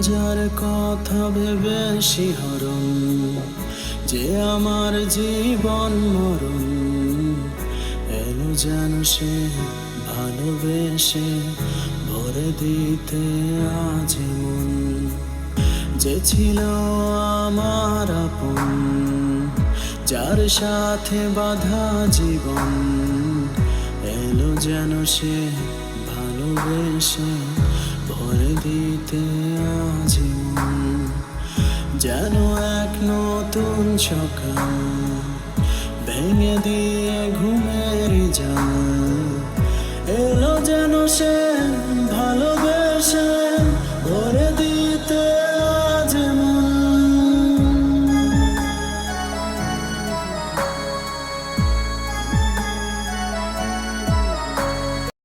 যার কথা ভেবে শিহরণ, যে আমার জীবন মরণ, এলো যেন সে ভালোবেসে ভরে দিতে আজ মন যে ছিল আমার আপন, যার সাথে বাধা জীবন, এলো যেন সে ভালোবেসে ভরে দিতে আজ মন যেন এক নতুন সকাল ভেঙে দিয়ে ঘুমের যা এলো যেন সে